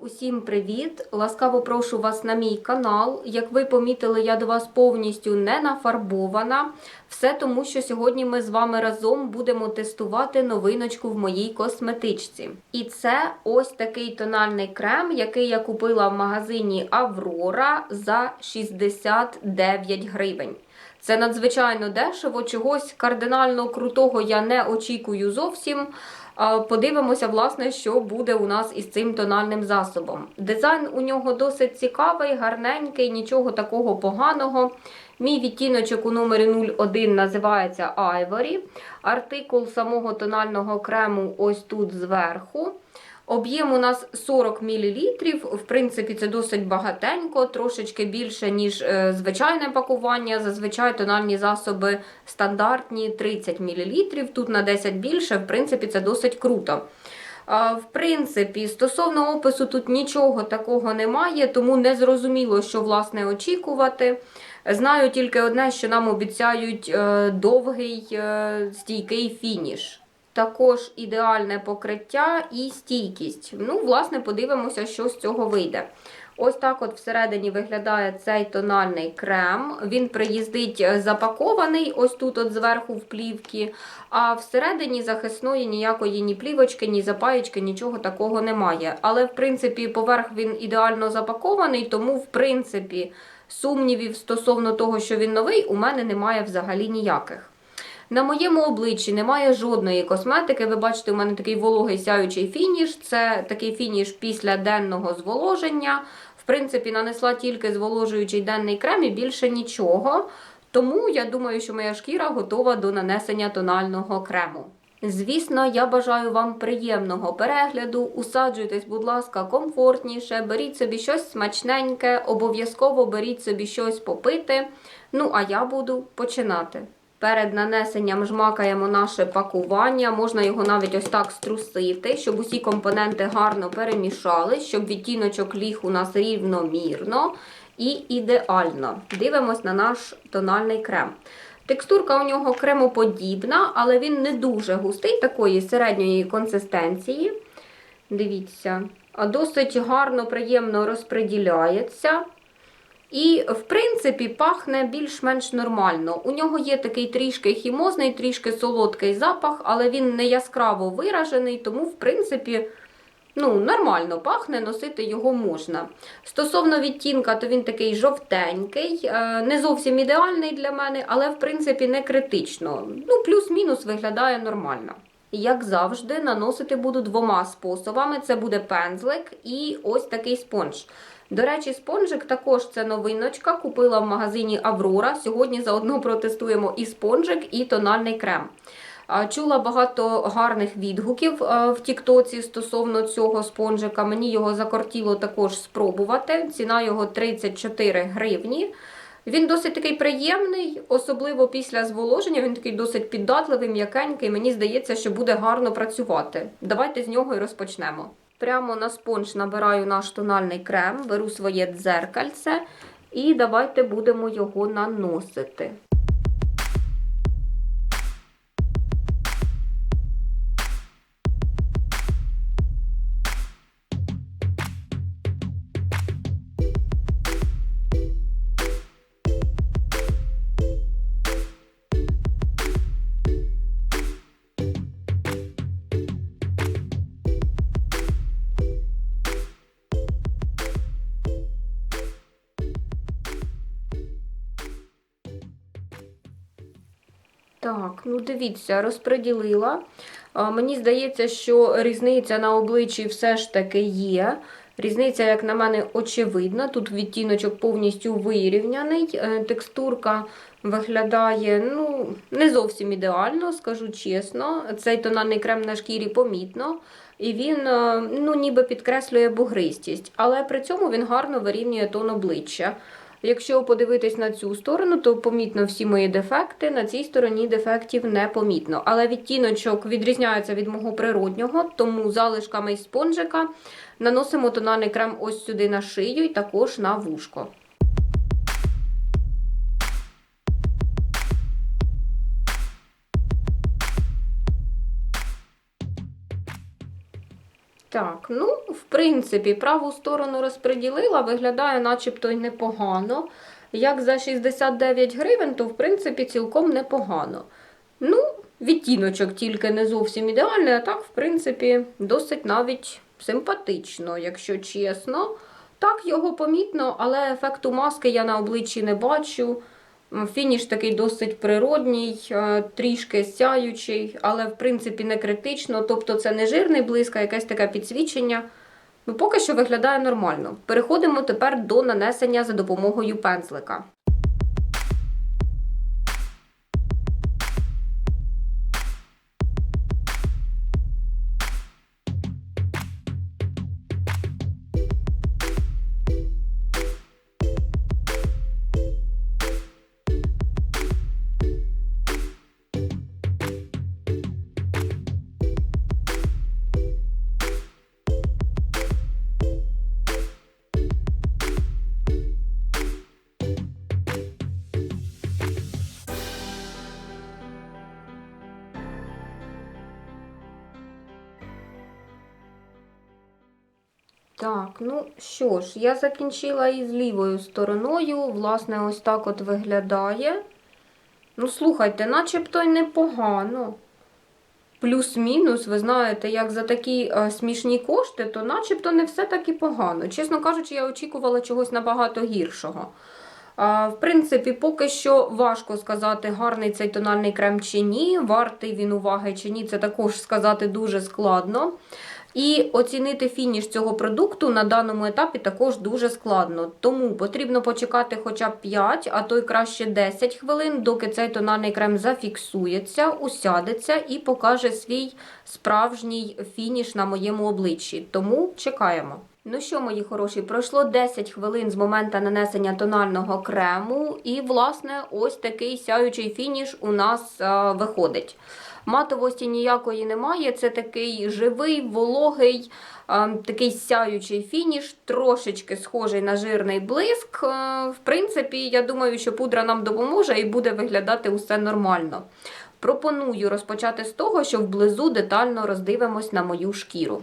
Усім привіт! Ласкаво прошу вас на мій канал. Як ви помітили, я до вас повністю не нафарбована. Все тому, що сьогодні ми з вами разом будемо тестувати новиночку в моїй косметичці. І це ось такий тональний крем, який я купила в магазині Аврора за 69 гривень. Це надзвичайно дешево, чогось кардинально крутого я не очікую зовсім. Подивимося, власне, що буде у нас із цим тональним засобом. Дизайн у нього досить цікавий, гарненький, нічого такого поганого. Мій відтіночок у номері 01 називається Ivory. Артикул самого тонального крему ось тут зверху. Об'єм у нас 40 мл. В принципі, це досить багатенько, трошечки більше, ніж е, звичайне пакування. Зазвичай тональні засоби стандартні 30 мл. Тут на 10 більше, в принципі, це досить круто. В принципі, стосовно опису, тут нічого такого немає, тому не зрозуміло, що власне очікувати. Знаю тільки одне, що нам обіцяють е, довгий е, стійкий фініш. Також ідеальне покриття і стійкість. Ну, власне, подивимося, що з цього вийде. Ось так от всередині виглядає цей тональний крем. Він приїздить запакований, ось тут от зверху в плівки, а всередині захисної ніякої ні плівочки, ні запаєчки, нічого такого немає. Але, в принципі, поверх він ідеально запакований, тому, в принципі, сумнівів стосовно того, що він новий, у мене немає взагалі ніяких. На моєму обличчі немає жодної косметики. Ви бачите, у мене такий вологий сяючий фініш. Це такий фініш після денного зволоження. В принципі, нанесла тільки зволожуючий денний крем і більше нічого. Тому я думаю, що моя шкіра готова до нанесення тонального крему. Звісно, я бажаю вам приємного перегляду. Усаджуйтесь, будь ласка, комфортніше, беріть собі щось смачненьке, обов'язково беріть собі щось попити. Ну, а я буду починати. Перед нанесенням жмакаємо наше пакування, можна його навіть ось так струсити, щоб усі компоненти гарно перемішали, щоб відтіночок ліг у нас рівномірно і ідеально. Дивимось на наш тональний крем. Текстурка у нього кремоподібна, але він не дуже густий, такої середньої консистенції. Дивіться, досить гарно, приємно розподіляється. І, в принципі, пахне більш-менш нормально. У нього є такий трішки хімозний, трішки солодкий запах, але він не яскраво виражений, тому, в принципі, ну, нормально пахне, носити його можна. Стосовно відтінка, то він такий жовтенький, е, не зовсім ідеальний для мене, але, в принципі, не критично. Ну, плюс-мінус виглядає нормально. Як завжди, наносити буду двома способами: це буде пензлик і ось такий спонж. До речі, спонжик також це новиночка. Купила в магазині Аврора. Сьогодні заодно протестуємо і спонжик, і тональний крем. Чула багато гарних відгуків в Тіктоці стосовно цього спонжика. Мені його закортіло також спробувати. Ціна його 34 гривні. Він досить такий приємний, особливо після зволоження. Він такий досить піддатливий, м'якенький. Мені здається, що буде гарно працювати. Давайте з нього і розпочнемо. Прямо на спонж набираю наш тональний крем, беру своє дзеркальце і давайте будемо його наносити. Так, ну дивіться, розподілила. Мені здається, що різниця на обличчі все ж таки є. Різниця, як на мене, очевидна. Тут відтіночок повністю вирівняний. Е, текстурка виглядає ну, не зовсім ідеально, скажу чесно. Цей тональний крем на шкірі помітно. І він е, ну, ніби підкреслює бугристість. Але при цьому він гарно вирівнює тон обличчя. Якщо подивитись на цю сторону, то помітно всі мої дефекти. На цій стороні дефектів не помітно. Але відтіночок відрізняється від мого природнього, тому залишками із спонжика наносимо тональний крем ось сюди на шию і також на вушко. Так, ну, в принципі, праву сторону розподілила, виглядає начебто й непогано. Як за 69 гривень, то в принципі цілком непогано. Ну, відтіночок тільки не зовсім ідеальний, а так, в принципі, досить навіть симпатично, якщо чесно. Так, його помітно, але ефекту маски я на обличчі не бачу. Фініш такий досить природній, е, трішки сяючий, але в принципі не критично. Тобто це не жирний блиск, а якесь таке підсвічення. Ну, поки що виглядає нормально. Переходимо тепер до нанесення за допомогою пензлика. Що ж, я закінчила із лівою стороною. Власне, ось так от виглядає. Ну, слухайте, начебто й непогано. Плюс-мінус, ви знаєте, як за такі е, смішні кошти, то начебто не все так і погано. Чесно кажучи, я очікувала чогось набагато гіршого. А, в принципі, поки що важко сказати, гарний цей тональний крем чи ні, вартий він уваги чи ні, це також сказати дуже складно. І оцінити фініш цього продукту на даному етапі також дуже складно. Тому потрібно почекати хоча б 5, а то й краще 10 хвилин, доки цей тональний крем зафіксується, усядеться і покаже свій справжній фініш на моєму обличчі. Тому чекаємо. Ну що, мої хороші, пройшло 10 хвилин з моменту нанесення тонального крему, і, власне, ось такий сяючий фініш у нас а, виходить. Матовості ніякої немає. Це такий живий, вологий, а, такий сяючий фініш, трошечки схожий на жирний блиск. А, В принципі, я думаю, що пудра нам допоможе і буде виглядати усе нормально. Пропоную розпочати з того, що вблизу детально роздивимось на мою шкіру.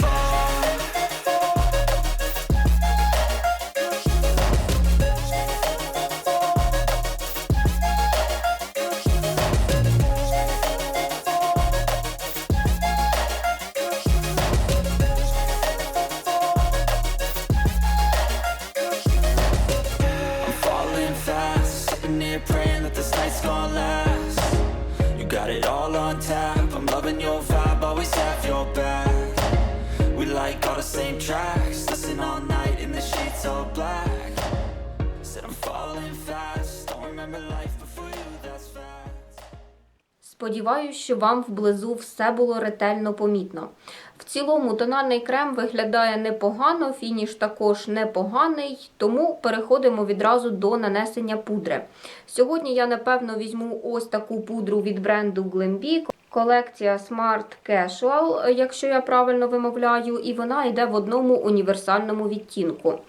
що вам вблизу все було ретельно помітно. В цілому тональний крем виглядає непогано, фініш також непоганий, тому переходимо відразу до нанесення пудри. Сьогодні я, напевно, візьму ось таку пудру від бренду Glambi. Колекція Smart Casual, якщо я правильно вимовляю, і вона йде в одному універсальному відтінку.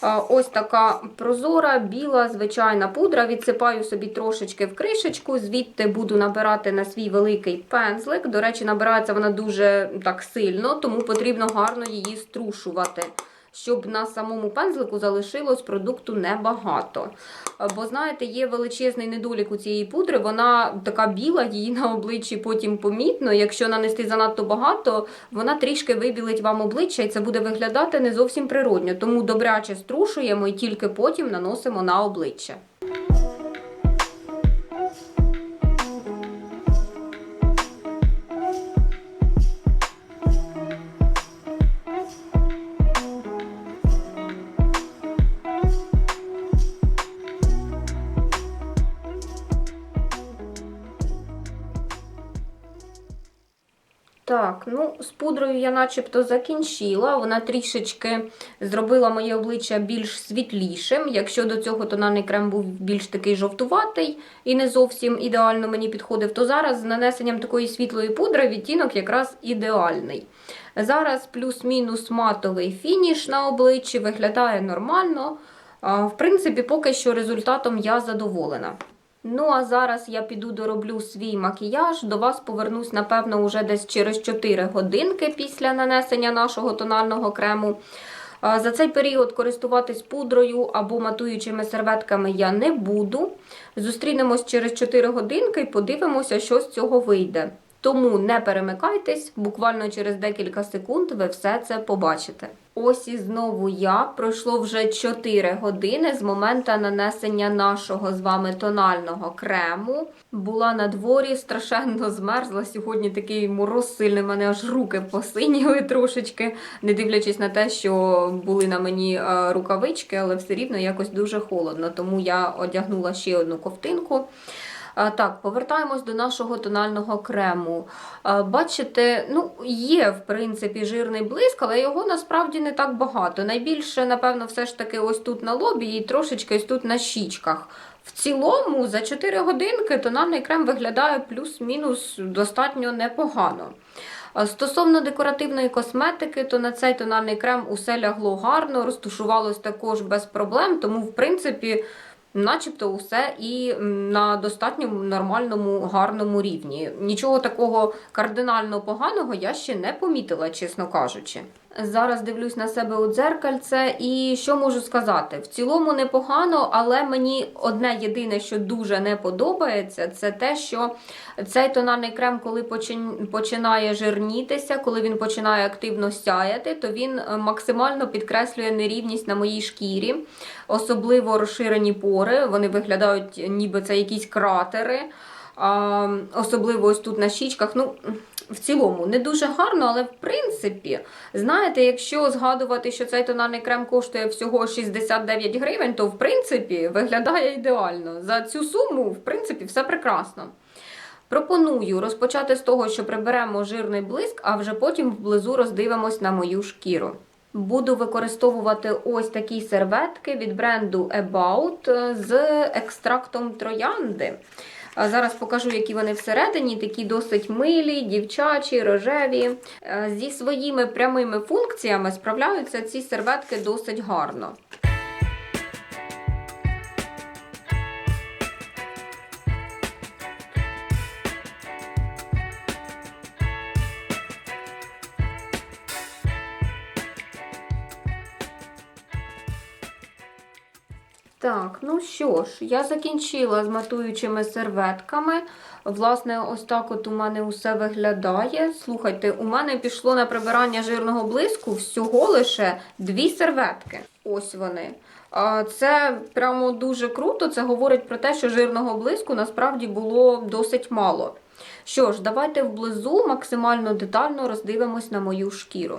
А, Ось така прозора, біла, звичайна пудра. Відсипаю собі трошечки в кришечку, звідти буду набирати на свій великий пензлик. До речі, набирається вона дуже так сильно, тому потрібно гарно її струшувати, щоб на самому пензлику залишилось продукту небагато. Бо, знаєте, є величезний недолік у цієї пудри, вона така біла, її на обличчі потім помітно. Якщо нанести занадто багато, вона трішки вибілить вам обличчя, і це буде виглядати не зовсім природньо. Тому добряче струшуємо і тільки потім наносимо на обличчя. З пудрою я начебто закінчила. Вона трішечки зробила моє обличчя більш світлішим. Якщо до цього тональний крем був більш такий жовтуватий і не зовсім ідеально мені підходив, то зараз з нанесенням такої світлої пудри відтінок якраз ідеальний. Зараз плюс-мінус матовий фініш на обличчі виглядає нормально. В принципі, поки що результатом я задоволена. Ну а зараз я піду дороблю свій макіяж. До вас повернусь, напевно, уже десь через 4 годинки після нанесення нашого тонального крему. За цей період користуватись пудрою або матуючими серветками я не буду. Зустрінемось через 4 годинки і подивимося, що з цього вийде. Тому не перемикайтесь, буквально через декілька секунд ви все це побачите. Ось і знову я. Пройшло вже 4 години з моменту нанесення нашого з вами тонального крему. Була на дворі, страшенно змерзла. Сьогодні такий мороз сильний, мене аж руки посиніли трошечки, не дивлячись на те, що були на мені е, рукавички, але все рівно якось дуже холодно. Тому я одягнула ще одну ковтинку. Так, повертаємось до нашого тонального крему. Бачите, ну, є, в принципі, жирний блиск, але його насправді не так багато. Найбільше, напевно, все ж таки ось тут на лобі і трошечки ось тут на щічках. В цілому, за 4 годинки тональний крем виглядає плюс-мінус достатньо непогано. Стосовно декоративної косметики, то на цей тональний крем усе лягло гарно, розташувалось також без проблем, тому, в принципі, начебто усе і на достатньо нормальному, гарному рівні. Нічого такого кардинально поганого я ще не помітила, чесно кажучи. Зараз дивлюсь на себе у дзеркальце, і що можу сказати? В цілому непогано, але мені одне єдине, що дуже не подобається, це те, що цей тональний крем, коли починає жирнітися, коли він починає активно сяяти, то він е, максимально підкреслює нерівність на моїй шкірі, особливо розширені пори. Вони виглядають, ніби це якісь кратери. Особливо ось тут на щічках. Ну, в цілому не дуже гарно, але в принципі, знаєте, якщо згадувати, що цей тональний крем коштує всього 69 гривень, то в принципі виглядає ідеально. За цю суму, в принципі, все прекрасно. Пропоную розпочати з того, що приберемо жирний блиск, а вже потім вблизу роздивимось на мою шкіру. Буду використовувати ось такі серветки від бренду About з екстрактом троянди. Зараз покажу, які вони всередині, такі досить милі, дівчачі, рожеві. Е, Зі своїми прямими функціями справляються ці серветки досить гарно. Ну що ж, я закінчила з матуючими серветками. Власне, ось так от у мене усе виглядає. Слухайте, у мене пішло на прибирання жирного блиску всього лише дві серветки. Ось вони. Це прямо дуже круто. Це говорить про те, що жирного блиску насправді було досить мало. Що ж, давайте вблизу максимально детально роздивимось на мою шкіру.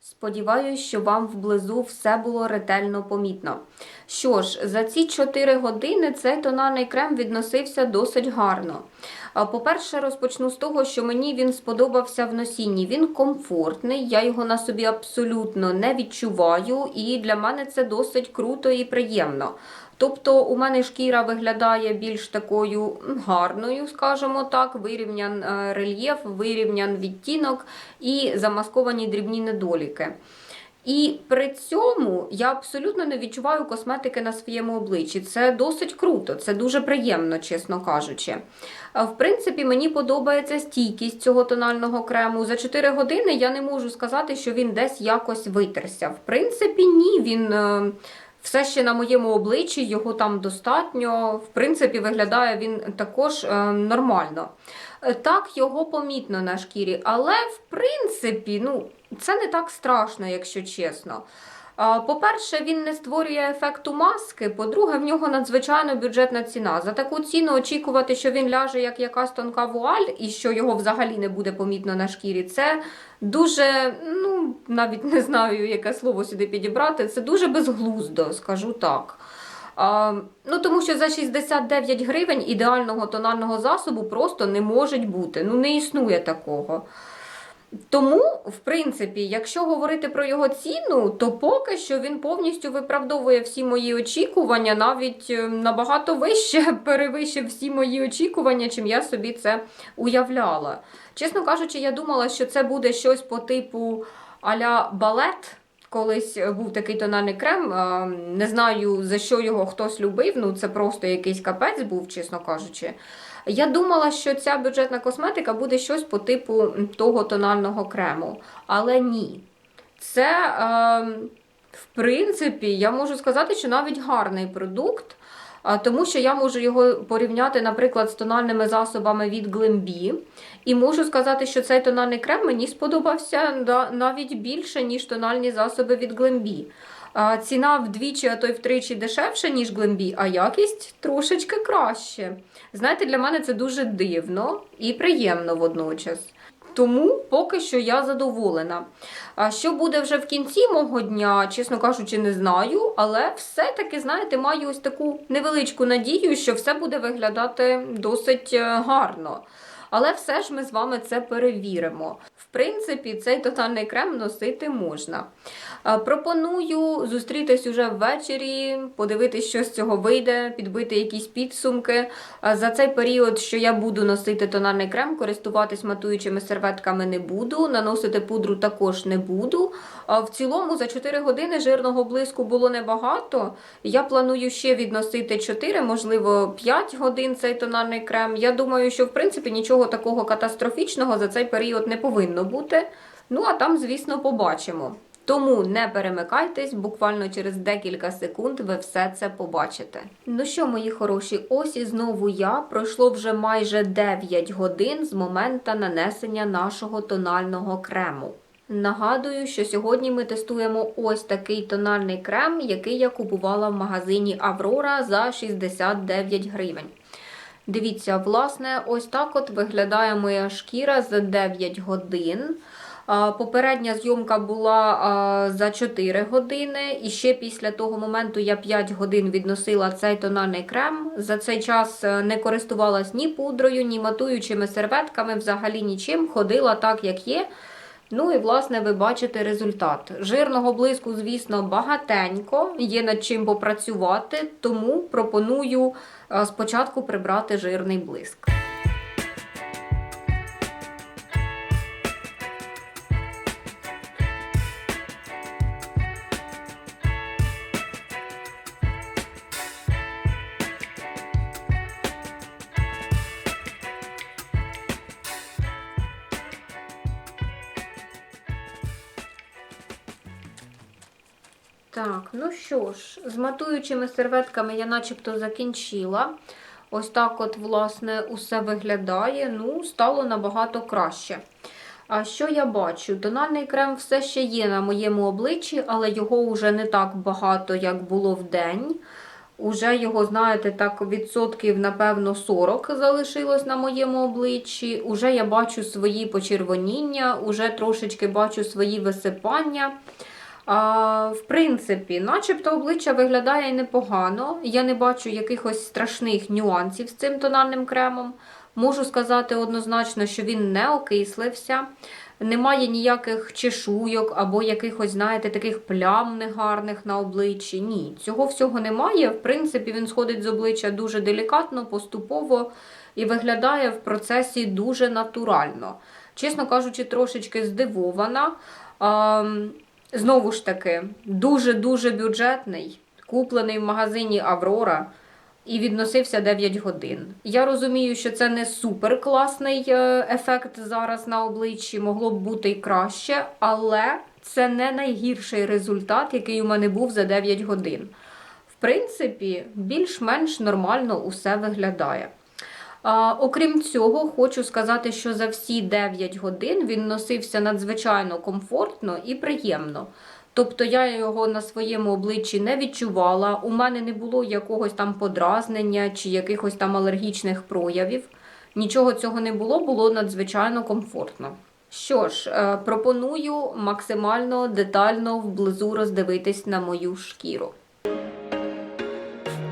Сподіваюсь, що вам вблизу все було ретельно помітно. Що ж, за ці 4 години цей тональний крем відносився досить гарно. По-перше, розпочну з того, що мені він сподобався в носінні. Він комфортний, я його на собі абсолютно не відчуваю, і для мене це досить круто і приємно. Тобто у мене шкіра виглядає більш такою гарною, скажімо так, вирівнян е, рельєф, вирівнян відтінок і замасковані дрібні недоліки. І при цьому я абсолютно не відчуваю косметики на своєму обличчі. Це досить круто, це дуже приємно, чесно кажучи. В принципі, мені подобається стійкість цього тонального крему. За 4 години я не можу сказати, що він десь якось витерся. В принципі, ні, він. Все ще на моєму обличчі, його там достатньо. В принципі, виглядає він також е, нормально. Е, Так, його помітно на шкірі, але в принципі, ну, це не так страшно, якщо чесно. По-перше, він не створює ефекту маски. По-друге, в нього надзвичайно бюджетна ціна. За таку ціну очікувати, що він ляже як якась тонка вуаль і що його взагалі не буде помітно на шкірі, це дуже, ну навіть не знаю, яке слово сюди підібрати. Це дуже безглуздо, скажу так. А, ну, тому що за 69 гривень ідеального тонального засобу просто не може бути. Ну, не існує такого. Тому, в принципі, якщо говорити про його ціну, то поки що він повністю виправдовує всі мої очікування, навіть е, набагато вище перевищив всі мої очікування, чим я собі це уявляла. Чесно кажучи, я думала, що це буде щось по типу аля балет. Колись був такий тональний крем. е, Не знаю за що його хтось любив. Ну це просто якийсь капець був, чесно кажучи. Я думала, що ця бюджетна косметика буде щось по типу того тонального крему, але ні. Це, е, в принципі, я можу сказати, що навіть гарний продукт. Тому що я можу його порівняти, наприклад, з тональними засобами від Glambi. І можу сказати, що цей тональний крем мені сподобався навіть більше, ніж тональні засоби від Glambi. Ціна вдвічі, а то й втричі дешевше, ніж Glambi, а якість трошечки краще. Знаєте, для мене це дуже дивно і приємно водночас. Тому поки що я задоволена. А що буде вже в кінці мого дня, чесно кажучи, не знаю, але все-таки, знаєте, маю ось таку невеличку надію, що все буде виглядати досить е, гарно. Але все ж ми з вами це перевіримо. Принципі, цей тотальний крем носити можна. Е, Пропоную зустрітись уже ввечері, подивитись, що з цього вийде, підбити якісь підсумки. Е, За цей період, що я буду носити тональний крем, користуватись матуючими серветками не буду, наносити пудру також не буду. В цілому за 4 години жирного блиску було небагато. Я планую ще відносити 4, можливо, 5 годин цей тональний крем. Я думаю, що в принципі нічого такого катастрофічного за цей період не повинно бути. Ну а там, звісно, побачимо. Тому не перемикайтесь, буквально через декілька секунд ви все це побачите. Ну що, мої хороші, ось і знову я. Пройшло вже майже 9 годин з моменту нанесення нашого тонального крему. Нагадую, що сьогодні ми тестуємо ось такий тональний крем, який я купувала в магазині Аврора за 69 гривень. Дивіться, власне, ось так от виглядає моя шкіра за 9 годин. Попередня зйомка була за 4 години, і ще після того моменту я 5 годин відносила цей тональний крем. За цей час е, не користувалась ні пудрою, ні матуючими серветками, взагалі нічим. Ходила так, як є. Ну і власне ви бачите результат. Жирного блиску, звісно, багатенько, є над чим попрацювати, тому пропоную спочатку прибрати жирний блиск. Так, ну що ж, з матуючими серветками я начебто закінчила. Ось так от, власне, усе виглядає. Ну, стало набагато краще. А що я бачу? Тональний крем все ще є на моєму обличчі, але його вже не так багато, як було в день. Уже його, знаєте, так відсотків, напевно, 40 залишилось на моєму обличчі. Уже я бачу свої почервоніння, уже трошечки бачу свої висипання. В принципі, начебто обличчя виглядає непогано. Я не бачу якихось страшних нюансів з цим тональним кремом. Можу сказати однозначно, що він не окислився. Немає ніяких чешуйок або якихось, знаєте, таких плям негарних на обличчі. Ні, цього всього немає. В принципі, він сходить з обличчя дуже делікатно, поступово і виглядає в процесі дуже натурально. Чесно кажучи, трошечки здивована. Знову ж таки, дуже-дуже бюджетний, куплений в магазині Аврора і відносився 9 годин. Я розумію, що це не супер класний е, ефект зараз на обличчі, могло б бути і краще, але це не найгірший результат, який у мене був за 9 годин. В принципі, більш-менш нормально усе виглядає. Окрім цього, хочу сказати, що за всі 9 годин він носився надзвичайно комфортно і приємно. Тобто я його на своєму обличчі не відчувала, у мене не було якогось там подразнення чи якихось там алергічних проявів. Нічого цього не було, було надзвичайно комфортно. Що ж, е, пропоную максимально детально вблизу роздивитись на мою шкіру.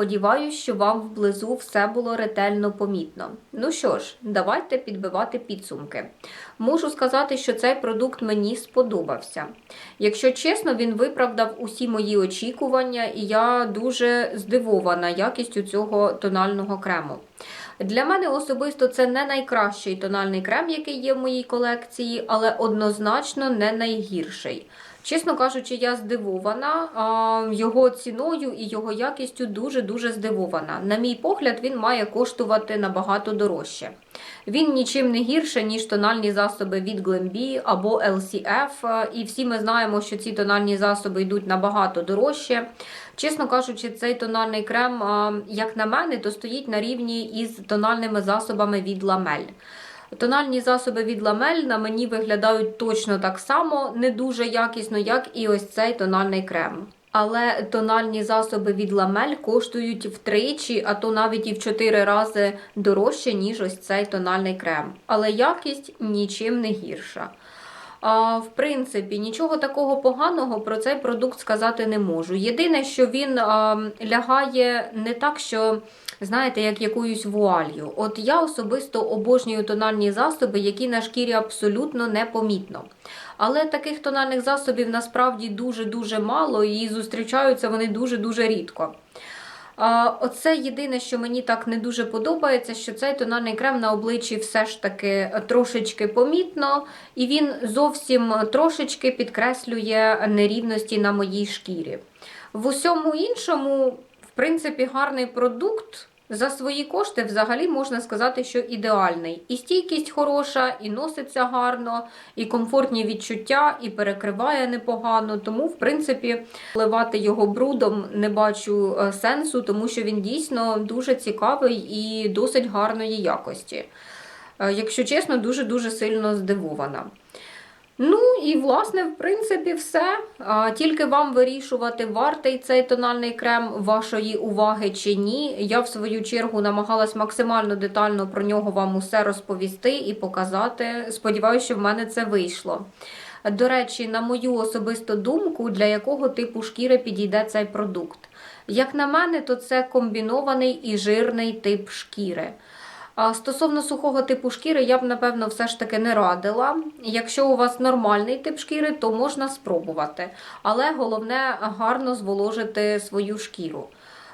Сподіваюсь, що вам вблизу все було ретельно помітно. Ну що ж, давайте підбивати підсумки. Можу сказати, що цей продукт мені сподобався. Якщо чесно, він виправдав усі мої очікування, і я дуже здивована якістю цього тонального крему. Для мене особисто це не найкращий тональний крем, який є в моїй колекції, але однозначно не найгірший. Чесно кажучи, я здивована його ціною і його якістю дуже-дуже здивована. На мій погляд, він має коштувати набагато дорожче. Він нічим не гірше, ніж тональні засоби від Glambi або LCF. І всі ми знаємо, що ці тональні засоби йдуть набагато дорожче. Чесно кажучи, цей тональний крем, як на мене, то стоїть на рівні із тональними засобами від Ламель. Тональні засоби від ламель на мені виглядають точно так само, не дуже якісно, як і ось цей тональний крем. Але тональні засоби від ламель коштують втричі, а то навіть і в чотири рази дорожче, ніж ось цей тональний крем. Але якість нічим не гірша. В принципі, нічого такого поганого про цей продукт сказати не можу. Єдине, що він лягає не так, що знаєте, як якоюсь вуалью. От я особисто обожнюю тональні засоби, які на шкірі абсолютно непомітно. Але таких тональних засобів насправді дуже-дуже мало і зустрічаються вони дуже-дуже рідко. Оце єдине, що мені так не дуже подобається, що цей тональний крем на обличчі все ж таки трошечки помітно, і він зовсім трошечки підкреслює нерівності на моїй шкірі. В усьому іншому, в принципі, гарний продукт. За свої кошти взагалі можна сказати, що ідеальний. І стійкість хороша, і носиться гарно, і комфортні відчуття, і перекриває непогано. Тому, в принципі, вливати його брудом не бачу е, сенсу, тому що він дійсно дуже цікавий і досить гарної якості. Е, Якщо чесно, дуже-дуже сильно здивована. Ну і власне, в принципі, все. Тільки вам вирішувати, вартий цей тональний крем вашої уваги чи ні. Я в свою чергу намагалась максимально детально про нього вам усе розповісти і показати. Сподіваюся, що в мене це вийшло. До речі, на мою особисту думку, для якого типу шкіри підійде цей продукт. Як на мене, то це комбінований і жирний тип шкіри. Стосовно сухого типу шкіри, я б напевно все ж таки не радила. Якщо у вас нормальний тип шкіри, то можна спробувати. Але головне гарно зволожити свою шкіру.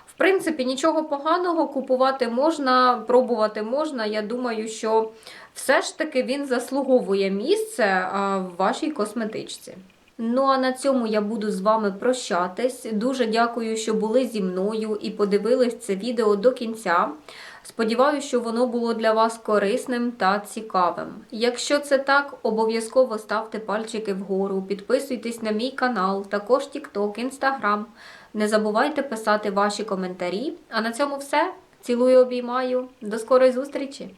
В принципі, нічого поганого купувати можна, пробувати можна. Я думаю, що все ж таки він заслуговує місце в вашій косметичці. Ну а на цьому я буду з вами прощатись. Дуже дякую, що були зі мною і подивились це відео до кінця. Сподіваюся, що воно було для вас корисним та цікавим. Якщо це так, обов'язково ставте пальчики вгору, підписуйтесь на мій канал, також TikTok, Instagram. Не забувайте писати ваші коментарі. А на цьому все. Цілую, обіймаю. До скорої зустрічі!